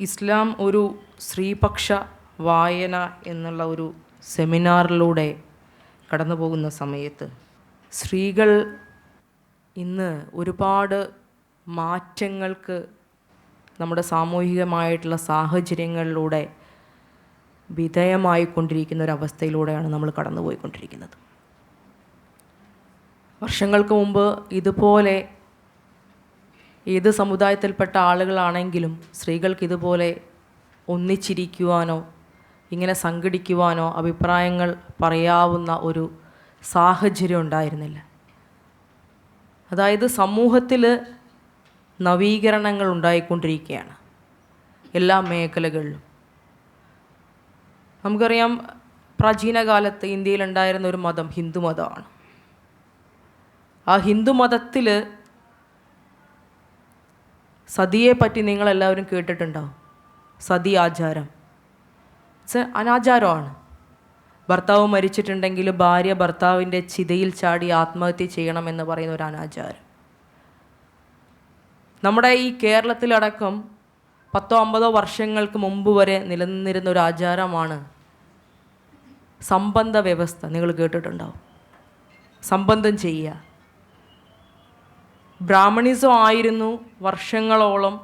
ഇസ്ലാം ഒരു സ്ത്രീപക്ഷ വായന എന്നുള്ള ഒരു സെമിനാറിലൂടെ കടന്നു പോകുന്ന സമയത്ത് സ്ത്രീകൾ ഇന്ന് ഒരുപാട് മാറ്റങ്ങൾക്ക് നമ്മുടെ സാമൂഹികമായിട്ടുള്ള സാഹചര്യങ്ങളിലൂടെ വിധേയമായിക്കൊണ്ടിരിക്കുന്ന ഒരവസ്ഥയിലൂടെയാണ് നമ്മൾ കടന്നുപോയിക്കൊണ്ടിരിക്കുന്നത്. വർഷങ്ങൾക്ക് മുമ്പ് ഇതുപോലെ ഏത് സമുദായത്തിൽപ്പെട്ട ആളുകളാണെങ്കിലും സ്ത്രീകൾക്ക് ഇതുപോലെ ഒന്നിച്ചിരിക്കുവാനോ ഇങ്ങനെ സംഘടിക്കുവാനോ അഭിപ്രായങ്ങൾ പറയാവുന്ന ഒരു സാഹചര്യം ഉണ്ടായിരുന്നില്ല. അതായത് സമൂഹത്തിൽ നവീകരണങ്ങൾ ഉണ്ടായിക്കൊണ്ടിരിക്കുകയാണ് എല്ലാ മേഖലകളിലും. നമുക്കറിയാം പ്രാചീന കാലത്ത് ഇന്ത്യയിലുണ്ടായിരുന്ന ഒരു മതം ഹിന്ദു മതമാണ് ആ ഹിന്ദു മതത്തിൽ സതിയെ പറ്റി നിങ്ങളെല്ലാവരും കേട്ടിട്ടുണ്ടോ? സതി ആചാരം അനാചാരമാണ്. ഭർത്താവ് മരിച്ചിട്ടുണ്ടെങ്കിൽ ഭാര്യ ഭർത്താവിന്റെ ചിതയിൽ ചാടി ആത്മഹത്യ ചെയ്യണമെന്ന് പറയുന്ന ഒരു അനാചാരം. നമ്മുടെ ഈ കേരളത്തിലടക്കം പത്തോ അമ്പതോ വർഷങ്ങൾക്ക് മുമ്പ് വരെ നിലനിന്നിരുന്ന ഒരു ആചാരമാണ് സംബന്ധ വ്യവസ്ഥ നിങ്ങൾ കേട്ടിട്ടുണ്ടാവും. സംബന്ധം ചെയ്യുക. ബ്രാഹ്മണിസം ആയിരുന്നു വർഷങ്ങളോളം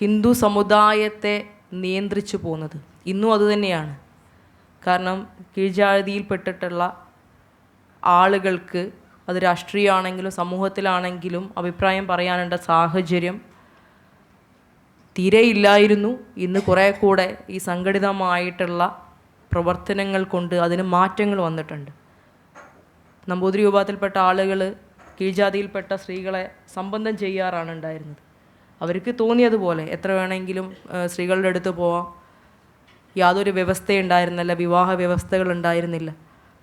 ഹിന്ദു സമുദായത്തെ നിയന്ത്രിച്ചു പോകുന്നത്. ഇന്നും അതുതന്നെയാണ് കാരണം കീഴ്ജാതിയിൽപ്പെട്ടിട്ടുള്ള ആളുകൾക്ക് അത് രാഷ്ട്രീയമാണെങ്കിലും സമൂഹത്തിലാണെങ്കിലും അഭിപ്രായം പറയാനുള്ള സാഹചര്യം തീരെ ഇല്ലായിരുന്നു ഇന്ന് കുറേ കൂടെ ഈ സംഘടിതമായിട്ടുള്ള പ്രവർത്തനങ്ങൾ കൊണ്ട് അതിന് മാറ്റങ്ങൾ വന്നിട്ടുണ്ട്. നമ്പൂതിരി വിഭാഗത്തിൽപ്പെട്ട ആളുകൾ കീഴ്ജാതിയിൽപ്പെട്ട സ്ത്രീകളെ സംബന്ധം ചെയ്യാറാണ് ഉണ്ടായിരുന്നത്. അവർക്ക് തോന്നിയതുപോലെ എത്ര വേണമെങ്കിലും സ്ത്രീകളുടെ അടുത്ത് പോവാം. യാതൊരു വ്യവസ്ഥയുണ്ടായിരുന്നില്ല വിവാഹ വ്യവസ്ഥകൾ ഉണ്ടായിരുന്നില്ല.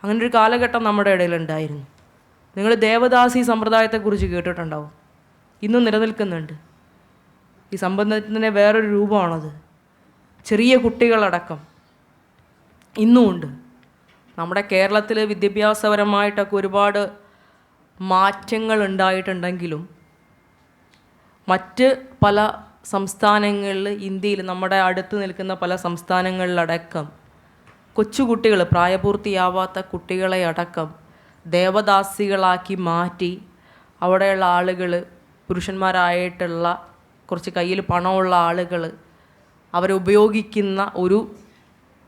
അങ്ങനെ ഒരു കാലഘട്ടം നമ്മുടെ ഇടയിലുണ്ടായിരുന്നു നിങ്ങൾ ദേവദാസി സമ്പ്രദായത്തെക്കുറിച്ച് കേട്ടിട്ടുണ്ടാവും. ഇന്നും നിലനിൽക്കുന്നുണ്ട്. ഈ സംബന്ധത്തിന്റെ വേറൊരു രൂപമാണത്. ചെറിയ കുട്ടികളടക്കം ഇന്നുമുണ്ട്. നമ്മുടെ കേരളത്തിൽ വിദ്യാഭ്യാസപരമായിട്ടൊക്കെ ഒരുപാട് മാറ്റങ്ങൾ ഉണ്ടായിട്ടുണ്ടെങ്കിലും മറ്റ് പല സംസ്ഥാനങ്ങളിൽ ഇന്ത്യയിൽ നമ്മുടെ അടുത്ത് നിൽക്കുന്ന പല സംസ്ഥാനങ്ങളിലടക്കം കൊച്ചുകുട്ടികൾ പ്രായപൂർത്തിയാവാത്ത കുട്ടികളെ അടക്കം ദേവദാസികളാക്കി മാറ്റി അവിടെയുള്ള ആളുകൾ പുരുഷന്മാരായിട്ടുള്ള കുറച്ച് കയ്യിൽ പണമുള്ള ആളുകൾ അവരെ ഉപയോഗിക്കുന്ന ഒരു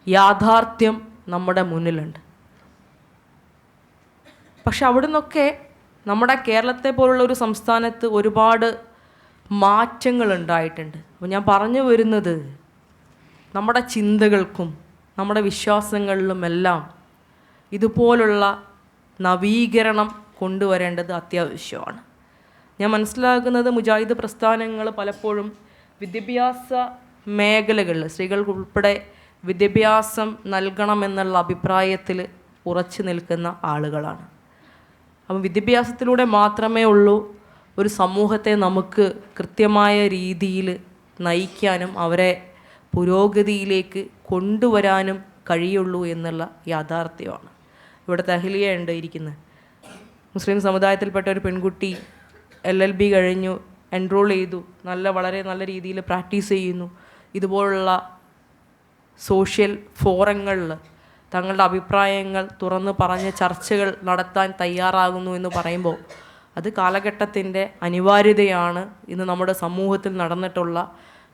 യാഥാർത്ഥ്യം നമ്മുടെ മുന്നിലുണ്ട്. പക്ഷെ അവിടെ നിന്നൊക്കെ നമ്മുടെ കേരളത്തെ പോലുള്ള ഒരു സംസ്ഥാനത്ത് ഒരുപാട് മാറ്റങ്ങൾ ഉണ്ടായിട്ടുണ്ട് അപ്പോൾ ഞാൻ പറഞ്ഞു വരുന്നത് നമ്മുടെ ചിന്തകൾക്കും നമ്മുടെ വിശ്വാസങ്ങളിലുമെല്ലാം ഇതുപോലുള്ള നവീകരണം കൊണ്ടുവരേണ്ടത് അത്യാവശ്യമാണ്. ഞാൻ മനസ്സിലാക്കുന്നത് മുജാഹിദ് പ്രസ്ഥാനങ്ങൾ പലപ്പോഴും വിദ്യാഭ്യാസ മേഖലകളിൽ സ്ത്രീകൾക്കുൾപ്പെടെ വിദ്യാഭ്യാസം നൽകണമെന്നുള്ള അഭിപ്രായത്തിൽ ഉറച്ചു നിൽക്കുന്ന ആളുകളാണ്. അപ്പം വിദ്യാഭ്യാസത്തിലൂടെ മാത്രമേ ഉള്ളൂ ഒരു സമൂഹത്തെ നമുക്ക് കൃത്യമായ രീതിയിൽ നയിക്കാനും അവരെ പുരോഗതിയിലേക്ക് കൊണ്ടുവരാനും കഴിയുള്ളൂ എന്നുള്ള യാഥാർത്ഥ്യമാണ്. ഇവിടെ തഹ്ലിയ ഉണ്ട് ഇരിക്കുന്നത് മുസ്ലിം സമുദായത്തിൽപ്പെട്ട ഒരു പെൺകുട്ടി എൽ എൽ ബി കഴിഞ്ഞു എൻറോൾ ചെയ്തു നല്ല വളരെ നല്ല രീതിയിൽ പ്രാക്ടീസ് ചെയ്യുന്നു. ഇതുപോലുള്ള സോഷ്യൽ ഫോറങ്ങളിൽ തങ്ങളുടെ അഭിപ്രായങ്ങൾ തുറന്ന് പറഞ്ഞ് ചർച്ചകൾ നടത്താൻ തയ്യാറാകുന്നു എന്ന് പറയുമ്പോൾ അത് കാലഘട്ടത്തിന്റെ അനിവാര്യതയാണ് ഇന്ന് നമ്മുടെ സമൂഹത്തിൽ നടന്നിട്ടുള്ള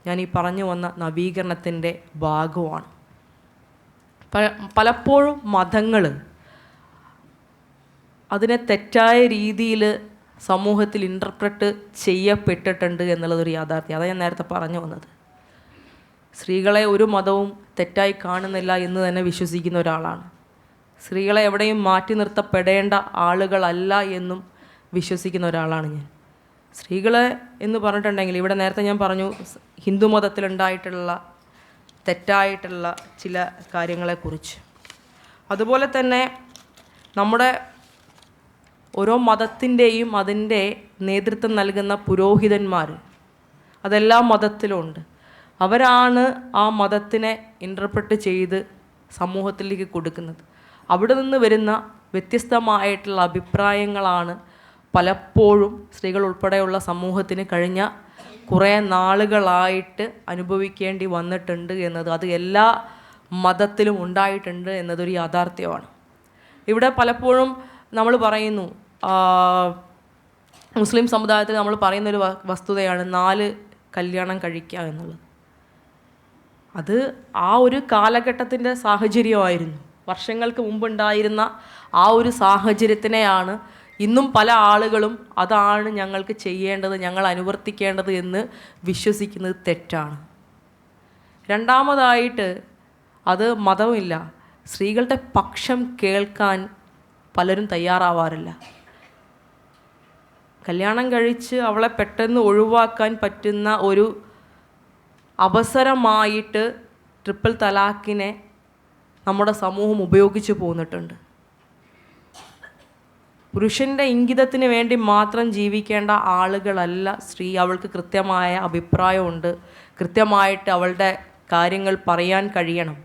ഞാൻ ഈ പറഞ്ഞു വന്ന നവീകരണത്തിന്റെ ഭാഗമാണ്. പലപ്പോഴും മതങ്ങൾ അതിനെ തെറ്റായ രീതിയിൽ സമൂഹത്തിൽ ഇന്റർപ്രറ്റ് ചെയ്യപ്പെട്ടിട്ടുണ്ട് എന്നുള്ളതൊരു യാഥാർത്ഥ്യം. അതാണ് ഞാൻ നേരത്തെ പറഞ്ഞു വന്നത്. സ്ത്രീകളെ ഒരു മതവും തെറ്റായി കാണുന്നില്ല എന്ന് തന്നെ വിശ്വസിക്കുന്ന ഒരാളാണ്. സ്ത്രീകളെ എവിടെയും മാറ്റി നിർത്തപ്പെടേണ്ട ആളുകളല്ല എന്നും വിശ്വസിക്കുന്ന ഒരാളാണ് ഞാൻ. സ്ത്രീകളെ എന്ന് പറഞ്ഞിട്ടുണ്ടെങ്കിൽ ഇവിടെ നേരത്തെ ഞാൻ പറഞ്ഞു ഹിന്ദു മതത്തിലുണ്ടായിട്ടുള്ള തെറ്റായിട്ടുള്ള ചില കാര്യങ്ങളെക്കുറിച്ച്. അതുപോലെ തന്നെ നമ്മുടെ ഓരോ മതത്തിന്റെയും അതിന്റെ നേതൃത്വം നൽകുന്ന പുരോഹിതന്മാർ അതെല്ലാ മതത്തിലും ഉണ്ട്. അവരാണ് ആ മതത്തിനെ ഇന്റർപ്രറ്റ് ചെയ്ത് സമൂഹത്തിലേക്ക് കൊടുക്കുന്നത്. അവിടെ നിന്ന് വരുന്ന വ്യത്യസ്തമായിട്ടുള്ള അഭിപ്രായങ്ങളാണ് പലപ്പോഴും സ്ത്രീകൾ ഉൾപ്പെടെയുള്ള സമൂഹത്തിന് കഴിഞ്ഞ കുറേ നാളുകളായിട്ട് അനുഭവിക്കേണ്ടി വന്നിട്ടുണ്ട് എന്നത് അത് എല്ലാ മതത്തിലും ഉണ്ടായിട്ടുണ്ട് എന്നതൊരു യാഥാർത്ഥ്യമാണ്. ഇവിടെ പലപ്പോഴും നമ്മൾ പറയുന്നു മുസ്ലിം സമുദായത്തിൽ നമ്മൾ പറയുന്നൊരു വസ്തുതയാണ് നാല് കല്യാണം കഴിക്കുക എന്നുള്ളത്. അത് ആ ഒരു കാലഘട്ടത്തിന്റെ സാഹചര്യമായിരുന്നു. വർഷങ്ങൾക്ക് മുമ്പുണ്ടായിരുന്ന ആ ഒരു സാഹചര്യത്തിനെയാണ് ഇന്നും പല ആളുകളും അതാണ് ഞങ്ങൾക്ക് ചെയ്യേണ്ടത് ഞങ്ങൾ അനുവർത്തിക്കേണ്ടത് എന്ന് വിശ്വസിക്കുന്നത് തെറ്റാണ്. രണ്ടാമതായിട്ട് അത് മതമില്ല സ്ത്രീകളുടെ പക്ഷം കേൾക്കാൻ പലരും തയ്യാറാവാറില്ല. കല്യാണം കഴിച്ച് അവളെ പെട്ടെന്ന് ഒഴിവാക്കാൻ പറ്റുന്ന ഒരു അവസരമായിട്ട് ട്രിപ്പിൾ തലാഖിനെ നമ്മുടെ സമൂഹം ഉപയോഗിച്ച് പോന്നിട്ടുണ്ട്. പുരുഷന്റെ ഇംഗിതത്തിന് വേണ്ടി മാത്രം ജീവിക്കേണ്ട ആളുകളല്ല സ്ത്രീ. അവൾക്ക് കൃത്യമായ അഭിപ്രായമുണ്ട്. കൃത്യമായിട്ട് അവളുടെ കാര്യങ്ങൾ പറയാൻ കഴിയണം.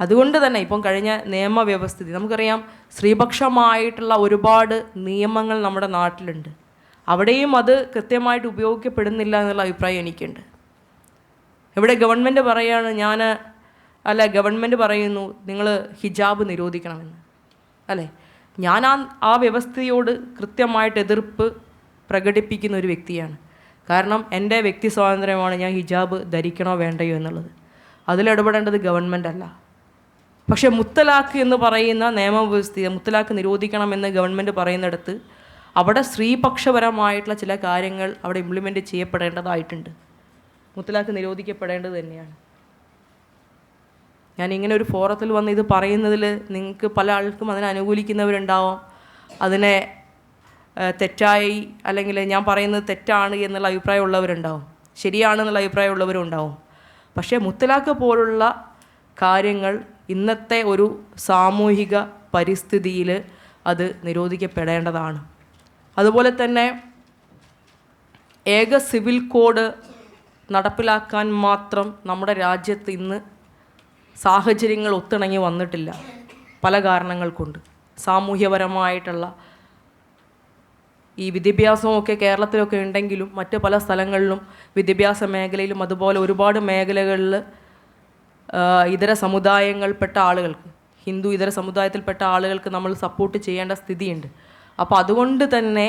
അതുകൊണ്ട് തന്നെ ഇപ്പം കഴിഞ്ഞ നിയമവ്യവസ്ഥിതി നമുക്കറിയാം സ്ത്രീപക്ഷമായിട്ടുള്ള ഒരുപാട് നിയമങ്ങൾ നമ്മുടെ നാട്ടിലുണ്ട്. അവിടെയും അത് കൃത്യമായിട്ട് ഉപയോഗിക്കപ്പെടുന്നില്ല എന്നുള്ള അഭിപ്രായം എനിക്കുണ്ട്. ഇവിടെ ഗവൺമെന്റ് പറയുകയാണ് ഞാൻ അല്ല ഗവൺമെന്റ് പറയുന്നു നിങ്ങൾ ഹിജാബ് നിരോധിക്കണമെന്ന്. അല്ലേ? ഞാൻ ആ ആ വ്യവസ്ഥയോട് കൃത്യമായിട്ട് എതിർപ്പ് പ്രകടിപ്പിക്കുന്ന ഒരു വ്യക്തിയാണ്. കാരണം എന്റെ വ്യക്തി സ്വാതന്ത്ര്യമാണ് ഞാൻ ഹിജാബ് ധരിക്കണോ വേണ്ടയോ എന്നുള്ളത്. അതിലിടപെടേണ്ടത് ഗവൺമെന്റ് അല്ല. പക്ഷേ മുത്തലാഖ് എന്ന് പറയുന്ന നിയമവ്യവസ്ഥ മുത്തലാഖ് നിരോധിക്കണമെന്ന് ഗവൺമെന്റ് പറയുന്നിടത്ത് അവിടെ സ്ത്രീപക്ഷപരമായിട്ടുള്ള ചില കാര്യങ്ങൾ അവിടെ ഇംപ്ലിമെന്റ് ചെയ്യപ്പെടേണ്ടതായിട്ടുണ്ട്. മുത്തലാഖ് നിരോധിക്കപ്പെടേണ്ടത് തന്നെയാണ്. ഞാൻ ഇങ്ങനെ ഒരു ഫോറത്തിൽ വന്ന് ഇത് പറയുന്നതിൽ നിങ്ങൾക്ക് പല ആൾക്കും അതിനെ അനുകൂലിക്കുന്നവരുണ്ടാവാം. അതിനെ തെറ്റായി അല്ലെങ്കിൽ ഞാൻ പറയുന്നത് തെറ്റാണ് എന്നുള്ള അഭിപ്രായമുള്ളവരുണ്ടാവും ശരിയാണെന്നുള്ള അഭിപ്രായമുള്ളവരും ഉണ്ടാവും പക്ഷേ മുത്തലാഖ് പോലുള്ള കാര്യങ്ങൾ ഇന്നത്തെ ഒരു സാമൂഹിക പരിസ്ഥിതിയിൽ അത് നിരോധിക്കപ്പെടേണ്ടതാണ്. അതുപോലെ തന്നെ ഏക സിവിൽ കോഡ് നടപ്പിലാക്കാൻ മാത്രം നമ്മുടെ രാജ്യത്ത് ഇന്ന് സാഹചര്യങ്ങൾ ഒത്തിണങ്ങി വന്നിട്ടില്ല. പല കാരണങ്ങൾ കൊണ്ട് സാമൂഹ്യപരമായിട്ടുള്ള ഈ വിദ്യാഭ്യാസമൊക്കെ കേരളത്തിലൊക്കെ ഉണ്ടെങ്കിലും മറ്റ് പല സ്ഥലങ്ങളിലും വിദ്യാഭ്യാസ മേഖലയിലും അതുപോലെ ഒരുപാട് മേഖലകളിൽ ഇതര സമുദായങ്ങൾപ്പെട്ട ആളുകൾക്ക് ഹിന്ദു ഇതര സമുദായത്തിൽപ്പെട്ട ആളുകൾക്ക് നമ്മൾ സപ്പോർട്ട് ചെയ്യേണ്ട സ്ഥിതിയുണ്ട്. അപ്പോൾ അതുകൊണ്ട് തന്നെ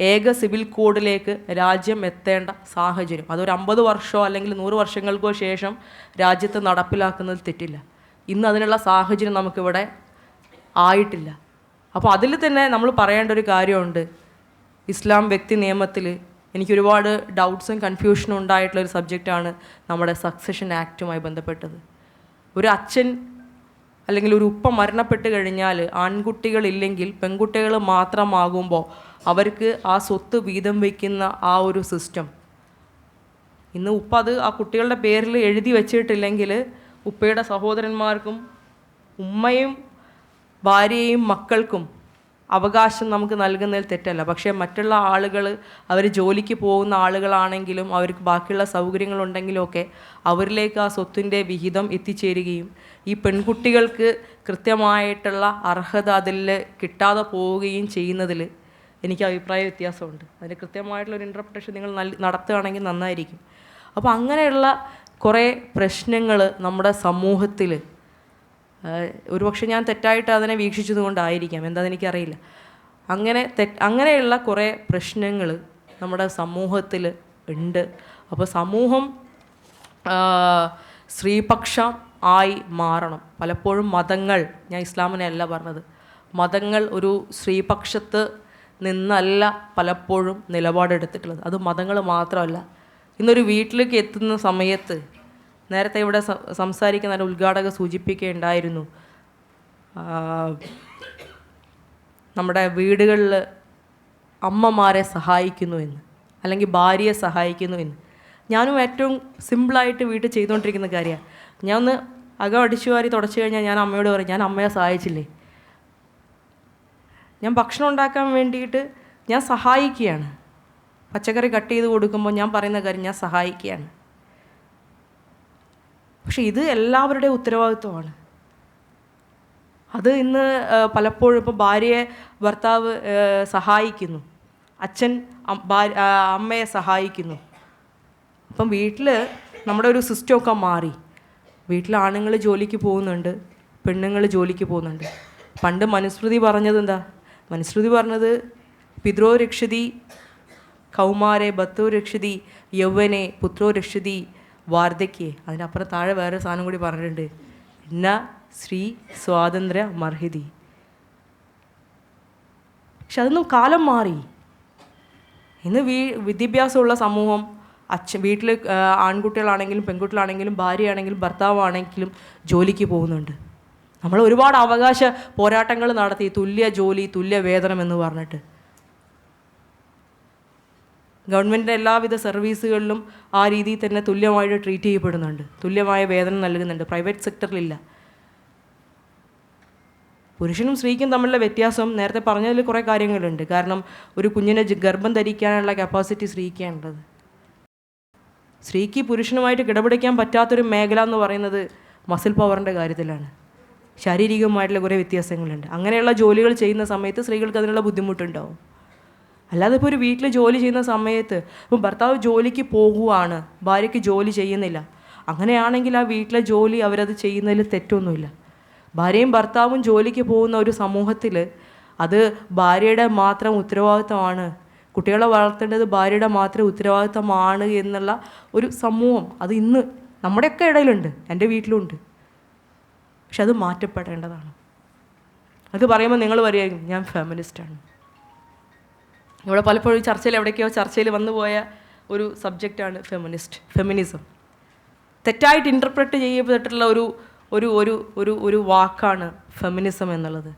ഏക സിവിൽ കോഡിലേക്ക് രാജ്യം എത്തേണ്ട സാഹചര്യം. അതൊരു അമ്പത് വർഷമോ അല്ലെങ്കിൽ നൂറ് വർഷങ്ങൾക്കോ ശേഷം രാജ്യത്ത് നടപ്പിലാക്കുന്നത് തെറ്റില്ല. ഇന്ന് അതിനുള്ള സാഹചര്യം നമുക്കിവിടെ ആയിട്ടില്ല. അപ്പോൾ അതിൽ തന്നെ നമ്മൾ പറയേണ്ട ഒരു കാര്യമുണ്ട്. ഇസ്ലാം വ്യക്തി നിയമത്തിൽ എനിക്ക് ഒരുപാട് ഡൗട്ട്സും കൺഫ്യൂഷനും ഉണ്ടായിട്ടുള്ള ഒരു സബ്ജക്റ്റാണ് നമ്മുടെ സക്സഷൻ ആക്റ്റുമായി ബന്ധപ്പെട്ടത്. ഒരു അച്ഛൻ അല്ലെങ്കിൽ ഒരു ഉപ്പ മരണപ്പെട്ട് കഴിഞ്ഞാൽ ആൺകുട്ടികളില്ലെങ്കിൽ പെൺകുട്ടികൾ മാത്രമാകുമ്പോൾ അവർക്ക് ആ സ്വത്ത് വീതം വയ്ക്കുന്ന ആ ഒരു സിസ്റ്റം ഇന്ന് ഉപ്പ അത് ആ കുട്ടികളുടെ പേരിൽ എഴുതി വച്ചിട്ടില്ലെങ്കിൽ ഉപ്പയുടെ സഹോദരന്മാർക്കും ഉമ്മയും ഭാര്യയും മക്കൾക്കും അവകാശം നമുക്ക് നൽകുന്നതിൽ തെറ്റല്ല. പക്ഷേ മറ്റുള്ള ആളുകൾ അവർ ജോലിക്ക് പോകുന്ന ആളുകളാണെങ്കിലും അവർക്ക് ബാക്കിയുള്ള സൗകര്യങ്ങളുണ്ടെങ്കിലും ഒക്കെ അവരിലേക്ക് ആ സ്വത്തിന്റെ വിഹിതം എത്തിച്ചേരുകയും ഈ പെൺകുട്ടികൾക്ക് കൃത്യമായിട്ടുള്ള അർഹത അതിൽ കിട്ടാതെ പോവുകയും ചെയ്യുന്നതിൽ എനിക്ക് അഭിപ്രായ വ്യത്യാസമുണ്ട്. അതിന് കൃത്യമായിട്ടുള്ള ഒരു ഇന്റർപ്രിട്ടേഷൻ നിങ്ങൾ നടത്തുകയാണെങ്കിൽ നന്നായിരിക്കും. അപ്പോൾ അങ്ങനെയുള്ള കുറേ പ്രശ്നങ്ങൾ നമ്മുടെ സമൂഹത്തിൽ ഒരുപക്ഷെ ഞാൻ തെറ്റായിട്ട് അതിനെ വീക്ഷിച്ചത് കൊണ്ടായിരിക്കാം എന്താണെന്ന് എനിക്കറിയില്ല. അങ്ങനെ തെ അങ്ങനെയുള്ള കുറേ പ്രശ്നങ്ങൾ നമ്മുടെ സമൂഹത്തിൽ ഉണ്ട്. അപ്പോൾ സമൂഹം സ്ത്രീപക്ഷം ആയി മാറണം. പലപ്പോഴും മതങ്ങൾ ഞാൻ ഇസ്ലാമിനെ അല്ല പറഞ്ഞത് മതങ്ങൾ ഒരു സ്ത്രീപക്ഷത്ത് നിന്നല്ല പലപ്പോഴും നിലപാടെടുത്തിട്ടുള്ളത്. അത് മതങ്ങൾ മാത്രമല്ല. ഇന്നൊരു വീട്ടിലേക്ക് എത്തുന്ന സമയത്ത് നേരത്തെ ഇവിടെ സംസാരിക്കുന്ന ഉദ്ഘാടക സൂചിപ്പിക്കുകയുണ്ടായിരുന്നു. നമ്മുടെ വീടുകളിൽ അമ്മമാരെ സഹായിക്കുന്നു എന്ന് അല്ലെങ്കിൽ ഭാര്യയെ സഹായിക്കുന്നു എന്ന്. ഞാനും ഏറ്റവും സിമ്പിളായിട്ട് വീട്ടിൽ ചെയ്തുകൊണ്ടിരിക്കുന്ന കാര്യമാണ്. ഞാൻ ഒന്ന് അകം അടിച്ചു വാരി തുടച്ചു കഴിഞ്ഞാൽ ഞാൻ അമ്മയോട് പറയും ഞാൻ അമ്മയെ സഹായിച്ചില്ലേ? ഞാൻ ഭക്ഷണം ഉണ്ടാക്കാൻ വേണ്ടിയിട്ട് ഞാൻ സഹായിക്കുകയാണ്. പച്ചക്കറി കട്ട് ചെയ്ത് കൊടുക്കുമ്പോൾ ഞാൻ പറയുന്ന കാര്യം ഞാൻ സഹായിക്കുകയാണ്. പക്ഷെ ഇത് എല്ലാവരുടെയും ഉത്തരവാദിത്വമാണ്. അത് ഇന്ന് പലപ്പോഴും ഇപ്പോൾ ഭാര്യയെ ഭർത്താവ് സഹായിക്കുന്നു. അച്ഛൻ അമ്മയെ സഹായിക്കുന്നു. അപ്പം വീട്ടിൽ നമ്മുടെ ഒരു സിസ്റ്റമൊക്കെ മാറി. വീട്ടിൽ ആണുങ്ങൾ ജോലിക്ക് പോകുന്നുണ്ട് പെണ്ണുങ്ങൾ ജോലിക്ക് പോകുന്നുണ്ട്. പണ്ട് മനുസ്മൃതി പറഞ്ഞത് എന്താ? മനുസ്മൃതി പറഞ്ഞത് പിതൃോ രക്ഷതി കൗമാരെ ഭത്തോ രക്ഷതി യൗവനെ പുത്രോ രക്ഷതി വാർദ്ധക്യെ. അതിനപ്പുറം താഴെ വേറെ സാധനം കൂടി പറഞ്ഞിട്ടുണ്ട്. ന ശ്രീ സ്വാതന്ത്ര്യ മർഹിതി. പക്ഷെ അതൊന്നും കാലം മാറി. ഇന്ന് വീ വിദ്യാഭ്യാസമുള്ള സമൂഹം അച്ഛൻ വീട്ടിൽ ആൺകുട്ടികളാണെങ്കിലും പെൺകുട്ടികളാണെങ്കിലും ഭാര്യയാണെങ്കിലും ഭർത്താവാണെങ്കിലും ജോലിക്ക് പോകുന്നുണ്ട്. നമ്മൾ ഒരുപാട് അവകാശ പോരാട്ടങ്ങൾ നടത്തി തുല്യ ജോലി തുല്യ വേതനം എന്ന് പറഞ്ഞിട്ട്. ഗവൺമെന്റിന്റെ എല്ലാവിധ സർവീസുകളിലും ആ രീതിയിൽ തന്നെ തുല്യമായിട്ട് ട്രീറ്റ് ചെയ്യപ്പെടുന്നുണ്ട്. തുല്യമായ വേതനം നൽകുന്നുണ്ട്. പ്രൈവറ്റ് സെക്ടറിലില്ല പുരുഷനും സ്ത്രീക്കും തമ്മിലുള്ള വ്യത്യാസം നേരത്തെ പറഞ്ഞതിൽ കുറേ കാര്യങ്ങളുണ്ട്. കാരണം ഒരു കുഞ്ഞിനെ ഗർഭം ധരിക്കാനുള്ള കപ്പാസിറ്റി സ്ത്രീക്കാണുള്ളത് സ്ത്രീക്ക് പുരുഷനുമായിട്ട് കിടപിടിക്കാൻ പറ്റാത്തൊരു മേഖല എന്ന് പറയുന്നത് മസിൽ പവറിന്റെ കാര്യത്തിലാണ്. ശാരീരികമായിട്ടുള്ള കുറേ വ്യത്യാസങ്ങളുണ്ട്. അങ്ങനെയുള്ള ജോലികൾ ചെയ്യുന്ന സമയത്ത് സ്ത്രീകൾക്ക് അതിനുള്ള ബുദ്ധിമുട്ടുണ്ടാവും. അല്ലാതെ ഇപ്പോൾ ഒരു വീട്ടിൽ ജോലി ചെയ്യുന്ന സമയത്ത് ഇപ്പം ഭർത്താവ് ജോലിക്ക് പോകുവാണ് ഭാര്യയ്ക്ക് ജോലി ചെയ്യുന്നില്ല. അങ്ങനെയാണെങ്കിൽ ആ വീട്ടിലെ ജോലി അവരത് ചെയ്യുന്നതിൽ തെറ്റൊന്നുമില്ല. ഭാര്യയും ഭർത്താവും ജോലിക്ക് പോകുന്ന ഒരു സമൂഹത്തിൽ അത് ഭാര്യയുടെ മാത്രം ഉത്തരവാദിത്തമാണ് കുട്ടികളെ വളർത്തേണ്ടത് ഭാര്യയുടെ മാത്രം ഉത്തരവാദിത്തമാണ് എന്നുള്ള ഒരു സമൂഹം അത് ഇന്ന് നമ്മുടെയൊക്കെ ഇടയിലുണ്ട് എന്റെ വീട്ടിലുണ്ട്. പക്ഷെ അത് മാറ്റപ്പെടേണ്ടതാണ്. അത് പറയുമ്പോൾ നിങ്ങൾ പറയുമായിരിക്കും ഞാൻ ഫെമിനിസ്റ്റാണ് ഇവിടെ പലപ്പോഴും ചർച്ചയിൽ എവിടേക്കോ ചർച്ചയിൽ വന്നു പോയ ഒരു സബ്ജക്റ്റാണ് ഫെമിനിസ്റ്റ് ഫെമിനിസം തെറ്റായിട്ട് ഇന്റർപ്രറ്റ് ചെയ്യപ്പെട്ടിട്ടുള്ള ഒരു ഒരു ഒരു ഒരു ഒരു വാക്കാണ് ഫെമിനിസം എന്നുള്ളത്.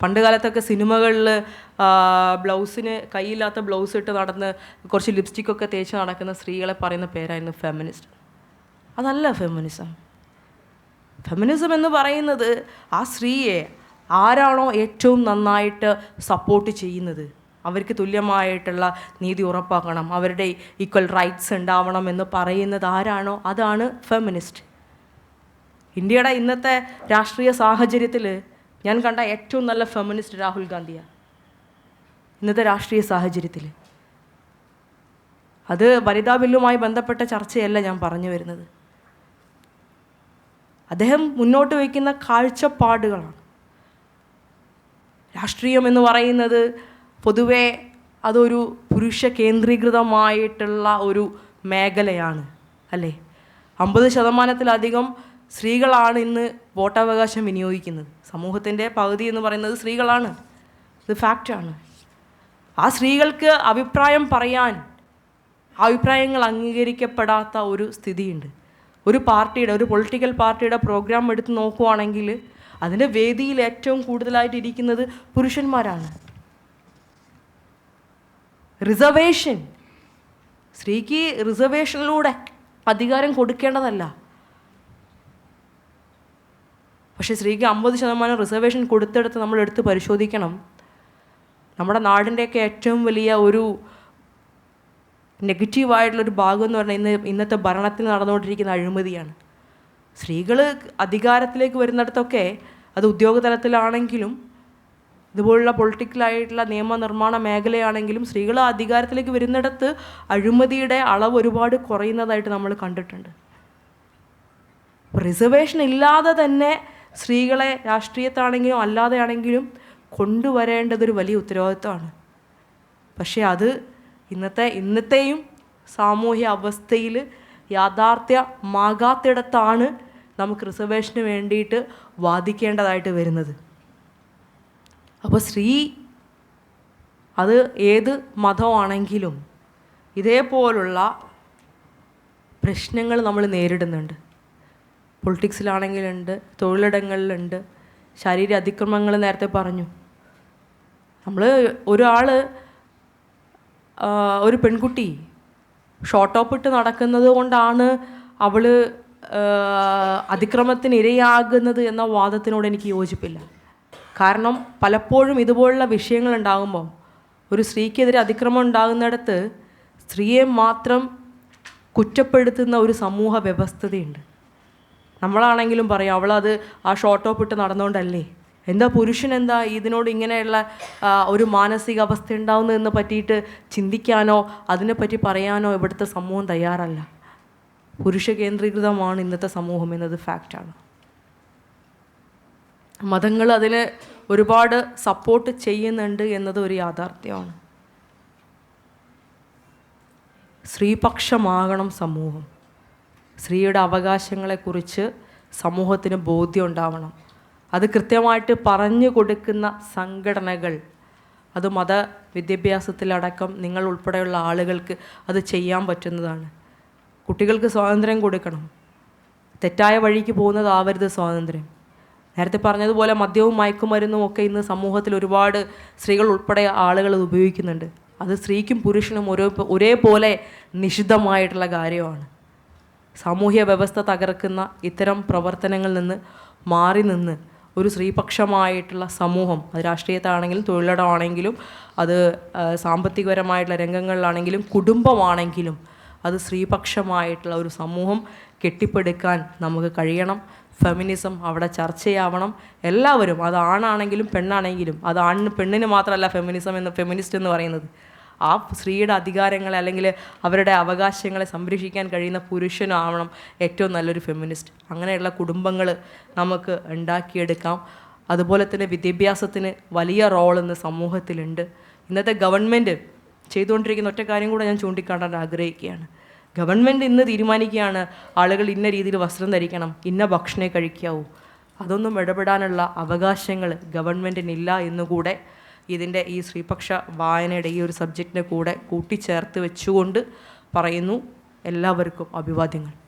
പണ്ട് കാലത്തൊക്കെ സിനിമകളിൽ ബ്ലൗസിന് കൈയില്ലാത്ത ബ്ലൗസ് ഇട്ട് നടന്ന് കുറച്ച് ലിപ്സ്റ്റിക്കൊക്കെ തേച്ച് നടക്കുന്ന സ്ത്രീകളെ പറയുന്ന പേരായിരുന്നു ഫെമിനിസ്റ്റ് അതല്ല ഫെമിനിസം ഫെമിനിസം എന്ന് പറയുന്നത് ആ സ്ത്രീയെ ആരാണോ ഏറ്റവും നന്നായിട്ട് സപ്പോർട്ട് ചെയ്യുന്നത്? അവർക്ക് തുല്യമായിട്ടുള്ള നീതി ഉറപ്പാക്കണം. അവരുടെ ഈക്വൽ റൈറ്റ്സ് ഉണ്ടാവണം എന്ന് പറയുന്നത് ആരാണോ? അതാണ് ഫെമിനിസ്റ്റ് ഇന്ത്യയുടെ ഇന്നത്തെ രാഷ്ട്രീയ സാഹചര്യത്തിൽ ഞാൻ കണ്ട ഏറ്റവും നല്ല ഫെമിനിസ്റ്റ് രാഹുൽ ഗാന്ധിയാണ്. ഇന്നത്തെ രാഷ്ട്രീയ സാഹചര്യത്തിൽ. അത് വനിതാ ബില്ലുമായി ബന്ധപ്പെട്ട ചർച്ചയല്ല ഞാൻ പറഞ്ഞു വരുന്നത്. അദ്ദേഹം മുന്നോട്ട് വയ്ക്കുന്ന കാഴ്ചപ്പാടുകളാണ്. രാഷ്ട്രീയം എന്ന് പറയുന്നത് പൊതുവെ അതൊരു പുരുഷ കേന്ദ്രീകൃതമായിട്ടുള്ള ഒരു മേഖലയാണ് അല്ലേ? അമ്പത് ശതമാനത്തിലധികം സ്ത്രീകളാണ് ഇന്ന് വോട്ടവകാശം വിനിയോഗിക്കുന്നത്. സമൂഹത്തിന്റെ പകുതി എന്ന് പറയുന്നത് സ്ത്രീകളാണ്. ഇത് ഫാക്റ്റാണ് ആ സ്ത്രീകൾക്ക് അഭിപ്രായം പറയാൻ അഭിപ്രായങ്ങൾ അംഗീകരിക്കപ്പെടാത്ത ഒരു സ്ഥിതിയുണ്ട്. ഒരു പാർട്ടിയുടെ ഒരു പൊളിറ്റിക്കൽ പാർട്ടിയുടെ പ്രോഗ്രാം എടുത്ത് നോക്കുവാണെങ്കിൽ അതിന്റെ വേദിയിൽ ഏറ്റവും കൂടുതലായിട്ട് ഇരിക്കുന്നത് പുരുഷന്മാരാണ്. റിസർവേഷൻ സ്ത്രീക്ക് റിസർവേഷനിലൂടെ അധികാരം കൊടുക്കേണ്ടതല്ല. പക്ഷേ സ്ത്രീക്ക് അമ്പത് ശതമാനം റിസർവേഷൻ കൊടുത്തെടുത്ത് നമ്മൾ എടുത്ത് പരിശോധിക്കണം. നമ്മുടെ നാടിന്റെയൊക്കെ ഏറ്റവും വലിയ ഒരു നെഗറ്റീവായിട്ടുള്ളൊരു ഭാഗം എന്ന് പറഞ്ഞാൽ ഇന്ന് ഇന്നത്തെ ഭരണത്തിൽ നടന്നുകൊണ്ടിരിക്കുന്ന അഴിമതിയാണ്. സ്ത്രീകൾ അധികാരത്തിലേക്ക് വരുന്നിടത്തൊക്കെ അത് ഉദ്യോഗതലത്തിലാണെങ്കിലും ഇതുപോലുള്ള പൊളിറ്റിക്കലായിട്ടുള്ള നിയമനിർമ്മാണ മേഖലയാണെങ്കിലും സ്ത്രീകൾ അധികാരത്തിലേക്ക് വരുന്നിടത്ത് അഴിമതിയുടെ അളവ് ഒരുപാട് കുറയുന്നതായിട്ട് നമ്മൾ കണ്ടിട്ടുണ്ട്. റിസർവേഷൻ ഇല്ലാതെ തന്നെ സ്ത്രീകളെ രാഷ്ട്രീയത്താണെങ്കിലും അല്ലാതെയാണെങ്കിലും കൊണ്ടുവരേണ്ടതൊരു വലിയ ഉത്തരവാദിത്വമാണ്. പക്ഷേ അത് ഇന്നത്തെ ഇന്നത്തെയും സാമൂഹ്യ അവസ്ഥയിൽ യാഥാർത്ഥ്യമാകാത്തിടത്താണ് നമുക്ക് റിസർവേഷന് വേണ്ടിയിട്ട് വാദിക്കേണ്ടതായിട്ട് വരുന്നത്. അപ്പോൾ സ്ത്രീ അത് ഏത് മതമാണെങ്കിലും ഇതേപോലുള്ള പ്രശ്നങ്ങൾ നമ്മൾ നേരിടുന്നുണ്ട്. പൊളിറ്റിക്സിലാണെങ്കിലുണ്ട് തൊഴിലിടങ്ങളിലുണ്ട് ശാരീരിക അതിക്രമങ്ങൾ നേരത്തെ പറഞ്ഞു. നമ്മൾ ഒരാൾ ഒരു പെൺകുട്ടി ഷോർട്ട് ഇട്ട് നടക്കുന്നത് കൊണ്ടാണ് അവൾ അതിക്രമത്തിന് ഇരയാകുന്നത് എന്ന വാദത്തിനോട് എനിക്ക് യോജിപ്പില്ല. കാരണം പലപ്പോഴും ഇതുപോലുള്ള വിഷയങ്ങൾ ഉണ്ടാകുമ്പോൾ ഒരു സ്ത്രീക്കെതിരെ അതിക്രമം ഉണ്ടാകുന്നിടത്ത് സ്ത്രീയെ മാത്രം കുറ്റപ്പെടുത്തുന്ന ഒരു സമൂഹ വ്യവസ്ഥതയുണ്ട്. നമ്മളാണെങ്കിലും പറയാം അവളത് ആ ഷോർട്ട് ടോപ്പ് ഇട്ട് നടന്നുകൊണ്ടല്ലേ എന്താ പുരുഷൻ എന്താ ഇതിനോട് ഇങ്ങനെയുള്ള ഒരു മാനസിക അവസ്ഥ ഉണ്ടാവുന്നതെന്ന് പറ്റിയിട്ട് ചിന്തിക്കാനോ അതിനെപ്പറ്റി പറയാനോ ഇവിടുത്തെ സമൂഹം തയ്യാറല്ല. പുരുഷ കേന്ദ്രീകൃതമാണ് ഇന്നത്തെ സമൂഹം എന്നത് ഫാക്റ്റാണ് മതങ്ങൾ അതിന് ഒരുപാട് സപ്പോർട്ട് ചെയ്യുന്നുണ്ട് എന്നത് ഒരു യാഥാർത്ഥ്യമാണ്. സ്ത്രീപക്ഷമാകണം സമൂഹം. സ്ത്രീയുടെ അവകാശങ്ങളെക്കുറിച്ച് സമൂഹത്തിന് ബോധ്യം ഉണ്ടാവണം അത് കൃത്യമായിട്ട് പറഞ്ഞു കൊടുക്കുന്ന സംഘടനകൾ അത് മത വിദ്യാഭ്യാസത്തിലടക്കം നിങ്ങൾ ഉൾപ്പെടെയുള്ള ആളുകൾക്ക് അത് ചെയ്യാൻ പറ്റുന്നതാണ്. കുട്ടികൾക്ക് സ്വാതന്ത്ര്യം കൊടുക്കണം. തെറ്റായ വഴിക്ക് പോകുന്നതാവരുത് സ്വാതന്ത്ര്യം. നേരത്തെ പറഞ്ഞതുപോലെ മദ്യവും മയക്കുമരുന്നും ഒക്കെ ഇന്ന് സമൂഹത്തിൽ ഒരുപാട് സ്ത്രീകൾ ഉൾപ്പെടെ ആളുകൾ ഉപയോഗിക്കുന്നുണ്ട്. അത് സ്ത്രീക്കും പുരുഷനും ഒരേ ഒരേപോലെ നിഷിദ്ധമായിട്ടുള്ള കാര്യമാണ്. സാമൂഹ്യ വ്യവസ്ഥ തകർക്കുന്ന ഇത്തരം പ്രവർത്തനങ്ങളിൽ നിന്ന് മാറി നിന്ന് ഒരു സ്ത്രീപക്ഷമായിട്ടുള്ള സമൂഹം അത് രാഷ്ട്രീയത്താണെങ്കിലും തൊഴിലിടമാണെങ്കിലും അത് സാമ്പത്തികപരമായിട്ടുള്ള രംഗങ്ങളിലാണെങ്കിലും കുടുംബമാണെങ്കിലും അത് സ്ത്രീപക്ഷമായിട്ടുള്ള ഒരു സമൂഹം കെട്ടിപ്പടുക്കാൻ നമുക്ക് കഴിയണം. ഫെമിനിസം അവിടെ ചർച്ചയാവണം. എല്ലാവരും അത് ആണാണെങ്കിലും പെണ്ണാണെങ്കിലും അത് ആണിന് പെണ്ണിന് മാത്രമല്ല ഫെമിനിസം എന്ന് ഫെമിനിസ്റ്റ് എന്ന് പറയുന്നത്. ആ സ്ത്രീയുടെ അധികാരങ്ങളെ അല്ലെങ്കിൽ അവരുടെ അവകാശങ്ങളെ സംരക്ഷിക്കാൻ കഴിയുന്ന പുരുഷനാവണം ഏറ്റവും നല്ലൊരു ഫെമിനിസ്റ്റ് അങ്ങനെയുള്ള കുടുംബങ്ങൾ നമുക്ക് ഉണ്ടാക്കിയെടുക്കാം. അതുപോലെ തന്നെ വിദ്യാഭ്യാസത്തിന് വലിയ റോൾ ഇന്ന് സമൂഹത്തിലുണ്ട്. ഇന്നത്തെ ഗവൺമെന്റ് ചെയ്തുകൊണ്ടിരിക്കുന്ന ഒറ്റ കാര്യം കൂടെ ഞാൻ ചൂണ്ടിക്കാണാൻ ആഗ്രഹിക്കുകയാണ്. ഗവൺമെന്റ് ഇന്ന് തീരുമാനിക്കുകയാണ് ആളുകൾ ഇന്ന രീതിയിൽ വസ്ത്രം ധരിക്കണം ഇന്ന ഭക്ഷണേ കഴിക്കാവൂ. അതൊന്നും ഇടപെടാനുള്ള അവകാശങ്ങൾ ഗവൺമെന്റിനില്ല എന്നുകൂടെ ഇതിന്റെ ഈ ശ്രീപക്ഷ വായനയുടെ ഈ ഒരു സബ്ജക്റ്റിന്റെ കൂടെ കൂട്ടിച്ചേർത്ത് വെച്ചുകൊണ്ട് പറയുന്നു. എല്ലാവർക്കും അഭിവാദ്യങ്ങൾ.